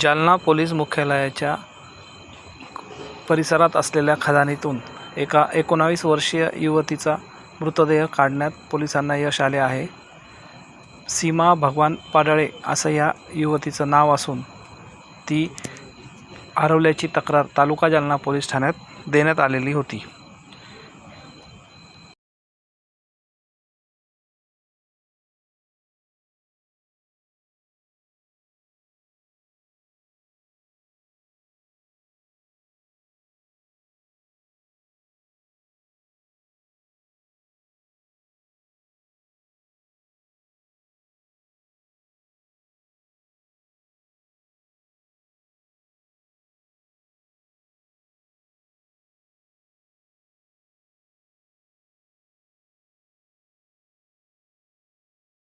Jalna police मुख्यालयाच्या परिसरात असलेल्या खदानीतून एका एकोणावीस वर्षीय युवतीचा मृतदेह काढण्यात पोलिसांना यश आले आहे. सीमा भगवान पाडळे असं या युवतीचं नाव असून ती हरवल्याची तक्रार तालुका जालना पोलीस ठाण्यात देण्यात आलेली होती.